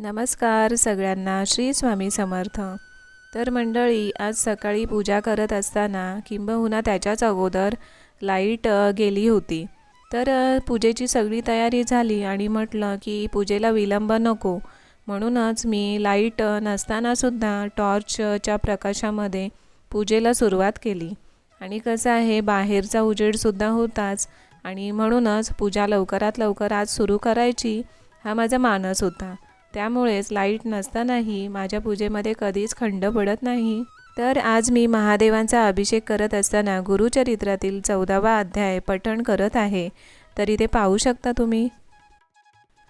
नमस्कार सगळ्यांना श्री स्वामी समर्थ. तर मंडळी आज सकाळी पूजा करत असताना किंबहुना त्याच्याच अगोदर लाइट गेली होती. तर पूजेची सगळी तयारी झाली आणि म्हटलं की पूजेला विलंब नको. म्हणूनच मी लाइट नसतानासुद्धा टॉर्चच्या प्रकाशामध्ये पूजेला सुरुवात केली. आणि कसं आहे बाहेरचा उजेडसुद्धा होताच. आणि म्हणूनच पूजा लवकरात लवकर आज सुरू करायची हा माझा मानस होता. त्यामुळेच लाइट नसतानाही माझ्या पूजेमध्ये कधीच खंड पडत नाही. तर आज मी महादेवांचा अभिषेक करत असताना गुरुचरित्रातील चौदावा अध्याय पठण करत आहे. तर इथे पाहू शकता तुम्ही?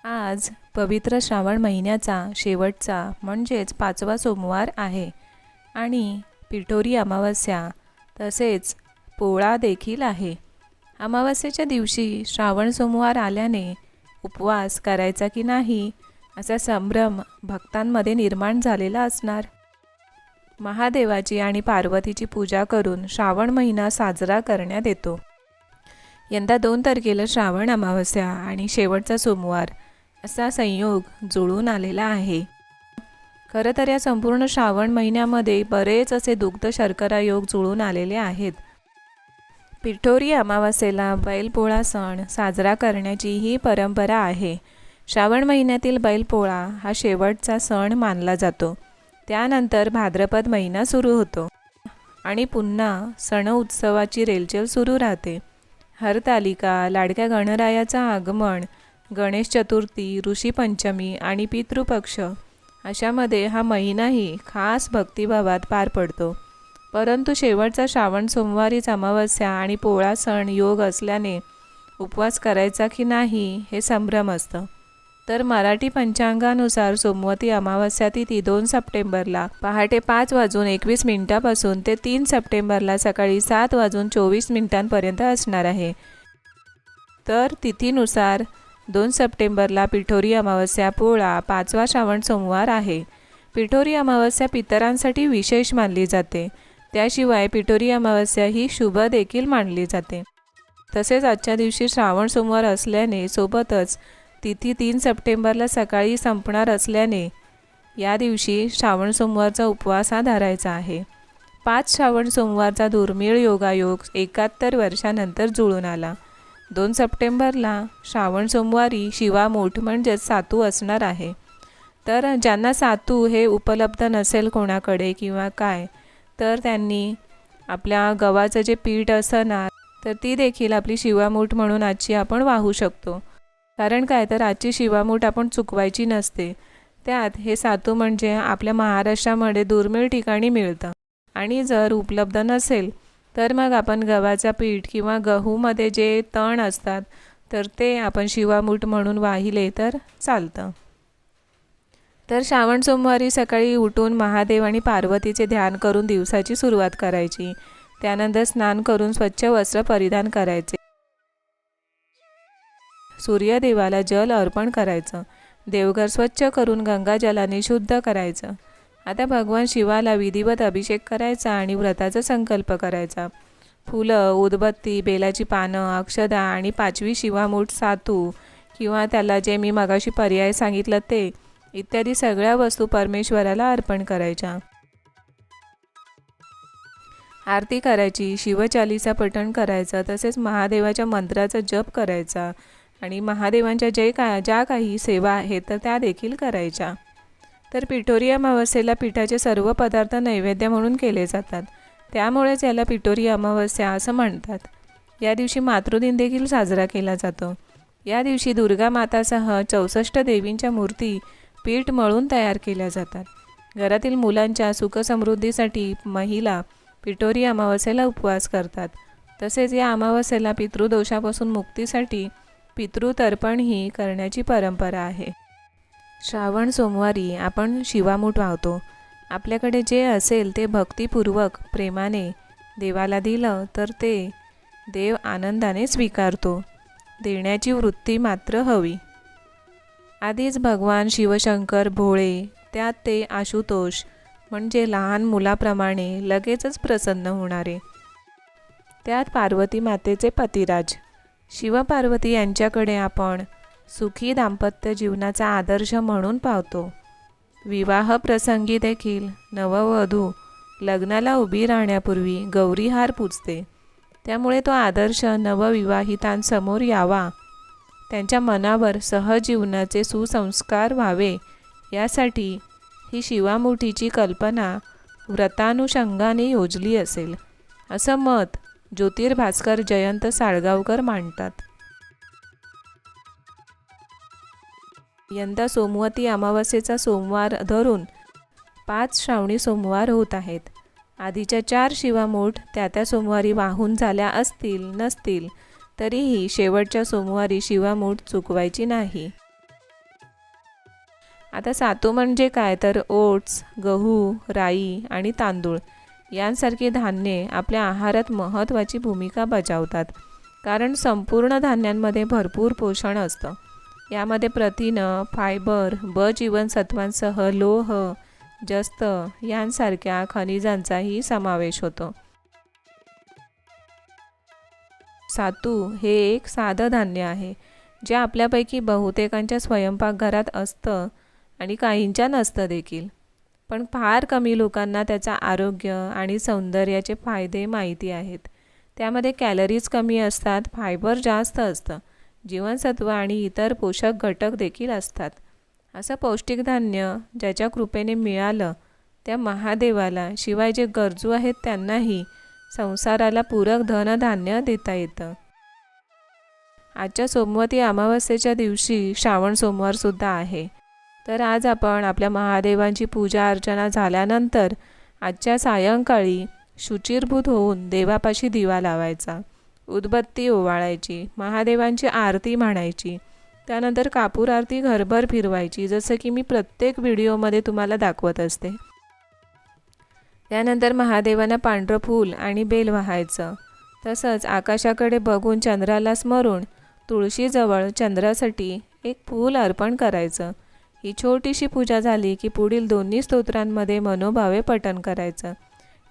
आज पवित्र श्रावण महिन्याचा शेवटचा म्हणजेच पाचवा सोमवार आहे. आणि पिठोरी अमावस्या तसेच पोळा देखील आहे. अमावस्येच्या दिवशी श्रावण सोमवार आल्याने उपवास करायचा की नाही असा संभ्रम भक्तांमध्ये निर्माण झालेला असणार. महादेवाची आणि पार्वतीची पूजा करून श्रावण महिना साजरा करण्यात येतो. यंदा दोन तारखेला श्रावण अमावस्या आणि शेवटचा सोमवार असा संयोग जुळून आलेला आहे. खरं तर या संपूर्ण श्रावण महिन्यामध्ये बरेच असे दुग्ध शर्करा योग जुळून आलेले आहेत. पिठोरी अमावस्येला बैलपोळा सण साजरा करण्याची ही परंपरा आहे. श्रावण महिन्यातील बैलपोळा हा शेवटचा सण मानला जातो. त्यानंतर भाद्रपद महिना सुरू होतो आणि पुन्हा सण उत्सवाची रेलचेल सुरू राहते. हरतालिका लाडक्या गणरायाचं आगमन गणेश चतुर्थी ऋषीपंचमी आणि पितृपक्ष अशामध्ये हा महिनाही खास भक्तिभावात पार पडतो. परंतु शेवटचा श्रावण सोमवारीच अमावस्या आणि पोळा सण योग असल्याने उपवास करायचा की नाही हे संभ्रम असतं. तर मराठी पंचांगानुसार सोमवती अमावस्या तिथी दोन सप्टेंबरला. पहाटे पाच वाजून एकवीस मिनिटापासून ते तीन सप्टेंबरला सकाळी सात वाजून चोवीस मिनिटांपर्यंत असणार आहे. तर तिथीनुसार दोन सप्टेंबरला पिठोरी अमावस्या पोळा पाचवा श्रावण सोमवार आहे. पिठोरी अमावस्या पितरांसाठी विशेष मानली जाते. त्याशिवाय पिठोरी अमावस्या ही शुभ देखील मानली जाते. तसेच आजच्या दिवशी श्रावण सोमवार असल्याने सोबतच तिथी तीन सप्टेंबरला सकाळी संपणार असल्याने या दिवशी श्रावण सोमवारचा उपवास हा धरायचा आहे. पाच श्रावण सोमवारचा दुर्मिळ योगायोग एकाहत्तर वर्षानंतर जुळून आला. दोन सप्टेंबरला श्रावण सोमवारी शिवा मोठ म्हणजेच सातू असणार आहे. तर ज्यांना सातू हे उपलब्ध नसेल कोणाकडे किंवा काय तर त्यांनी आपल्या गव्हाचं जे पीठ असणार तर ती देखील आपली शिवामूठ म्हणून आजची आपण वाहू शकतो. कारण काय तर आजची शिवामूठ आपण चुकवायची नसते. त्यात हे सातू म्हणजे आपल्या महाराष्ट्रामध्ये दुर्मिळ ठिकाणी मिळतं. आणि जर उपलब्ध नसेल तर मग आपण गव्हाचा पीठ किंवा गहूमध्ये जे तण असतात तर ते आपण शिवामूठ म्हणून वाहिले तर चालतं. तर श्रावण सोमवारी सकाळी उठून महादेव आणि पार्वतीचे ध्यान करून दिवसाची सुरुवात करायची. त्यानंतर स्नान करून स्वच्छ वस्त्र परिधान करायचे. सूर्यदेवाला जल अर्पण करायचं. देवघर स्वच्छ करून गंगाजलाने शुद्ध करायचं. आता भगवान शिवाला विधिवत अभिषेक करायचा आणि व्रताचा संकल्प करायचा. फुलं उदबत्ती बेलाची पानं अक्षदा आणि पाचवी शिवामूठ सातू किंवा त्याला जे मी मगाशी पर्याय सांगितलं ते इत्यादी सगळ्या वस्तू परमेश्वराला अर्पण करायच्या. आरती करायची शिवचालीचा पठण करायचं तसेच महादेवाच्या मंत्राचा जप करायचा. आणि महादेवांच्या जे का ज्या काही सेवा आहेत तर त्या देखील करायच्या. तर पिठोरी अमावस्येला पिठाचे सर्व पदार्थ नैवेद्य म्हणून केले जातात. त्यामुळेच याला पिठोरी अमावस्या असं म्हणतात. या दिवशी मातृदिन देखील साजरा केला जातो. या दिवशी दुर्गा मातासह चौसष्ट देवींच्या मूर्ती पीठ मळून तयार केल्या जातात. घरातील मुलांच्या सुखसमृद्धीसाठी महिला पिठोरी अमावस्येला उपवास करतात. तसेच या अमावस्येला पितृदोषापासून मुक्तीसाठी पितृतर्पणही करण्याची परंपरा आहे. श्रावण सोमवारी आपण शिवामूठ वाहतो. आपल्याकडे जे असेल ते भक्तिपूर्वक प्रेमाने देवाला दिलं तर ते देव आनंदाने स्वीकारतो. देण्याची वृत्ती मात्र हवी. आधीच भगवान शिवशंकर भोळे त्यात ते आशुतोष म्हणजे लहान मुलाप्रमाणे लगेचच प्रसन्न होणारे. त्यात पार्वती मातेचे पतिराज शिवपार्वती यांच्याकडे आपण सुखी दाम्पत्य जीवनाचा आदर्श म्हणून पावतो. विवाह प्रसंगी देखील नववधू लग्नाला उभी राहण्यापूर्वी गौरीहार पूजते. त्यामुळे तो आदर्श नवविवाहितांसमोर यावा. त्यांच्या मनावर सहजीवनाचे सुसंस्कार व्हावे. यासाठी ही शिवामुठीची कल्पना व्रतानुषंगाने योजली असेल. असं मत ज्योतिर्भास्कर जयंत साळगावकर मांडतात. यंदा सोमवती अमावस्येचा सोमवार धरून पाच श्रावणी सोमवार होत आहेत. आधीच्या चार शिवामूठ त्या त्या सोमवारी वाहून झाल्या असतील नसतील तरीही शेवटच्या सोमवारी शिवामूठ चुकवायची नाही. आता सातू म्हणजे काय? तर ओट्स गहू राई आणि तांदूळ. यांसारखी धान्ये आपल्या आहारात महत्त्वाची भूमिका बजावतात. कारण संपूर्ण धान्यांमध्ये भरपूर पोषण असतं. यामध्ये प्रथिनं फायबर ब जीवनसत्वांसह लोह जस्त यांसारख्या खनिजांचाही समावेश होतो. सातू हे एक साधं धान्य आहे जे आपल्यापैकी बहुतेकांच्या स्वयंपाकघरात असतं आणि काहींच्या नसतं देखील. पण फार कमी लोकांना त्याचा आरोग्य आणि सौंदर्याचे फायदे माहिती आहेत. त्यामध्ये कॅलरीज कमी असतात फायबर जास्त असतं जीवनसत्व आणि इतर पोषक घटक देखील असतात. असं पौष्टिक धान्य ज्याच्या कृपेने मिळालं त्या महादेवाला शिवाय जे गरजू आहेत त्यांनाही संसाराला पूरक धनधान्य देता येतं. आजच्या सोमवती अमावस्येच्या दिवशी श्रावण सोमवारसुद्धा आहे. तर आज आपण आपल्या महादेवांची पूजा अर्चना झाल्यानंतर आजच्या सायंकाळी शुचिरभूत होऊन देवापाशी दिवा लावायचा उदबत्ती ओवाळायची महादेवांची आरती म्हणायची त्यानंतर कापूर आरती घरभर फिरवायची जसं की मी प्रत्येक व्हिडिओमध्ये तुम्हाला दाखवत असते. त्यानंतर महादेवांना पांढरं फूल आणि बेल व्हायचं. तसंच आकाशाकडे बघून चंद्राला स्मरून तुळशीजवळ चंद्रासाठी एक फूल अर्पण करायचं. ही छोटीशी पूजा झाली की पुढील दोन्ही स्तोत्रांमध्ये मनोभावे पठण करायचं.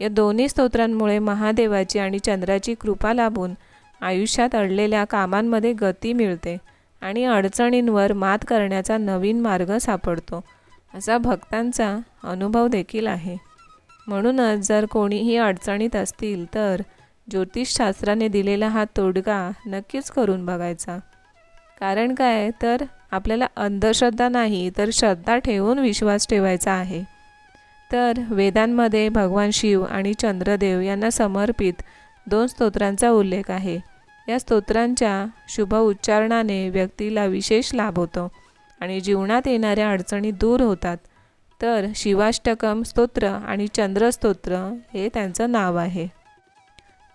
या दोन्ही स्तोत्रांमुळे महादेवाची आणि चंद्राची कृपा लाभून आयुष्यात अडलेल्या कामांमध्ये गती मिळते आणि अडचणींवर मात करण्याचा नवीन मार्ग सापडतो असा भक्तांचा अनुभव देखील आहे. म्हणूनच जर कोणीही अडचणीत असतील तर ज्योतिषशास्त्राने दिलेला हा तोडगा नक्कीच करून बघायचा. कारण काय? तर आपल्याला अंधश्रद्धा नाही तर श्रद्धा ठेवून विश्वास ठेवायचा आहे. तर वेदांमध्ये भगवान शिव आणि चंद्रदेव यांना समर्पित दोन स्तोत्रांचा उल्लेख आहे. या स्तोत्रांच्या शुभ उच्चारणाने व्यक्तीला विशेष लाभ होतो आणि जीवनात येणाऱ्या अडचणी दूर होतात. तर शिवाष्टकम स्तोत्र आणि चंद्रस्तोत्र हे त्यांचं नाव आहे.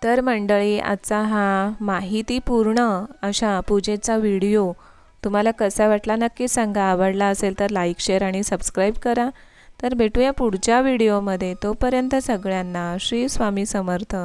तर मंडळी आजचा हा माहितीपूर्ण अशा पूजेचा व्हिडिओ तुम्हाला कसा वाटला नक्की सांगा. आवडला असेल तर लाईक शेअर आणि सबस्क्राईब करा. तर भेटूया पुढच्या व्हिडिओमध्ये तोपर्यंत सगळ्यांना श्री स्वामी समर्थ.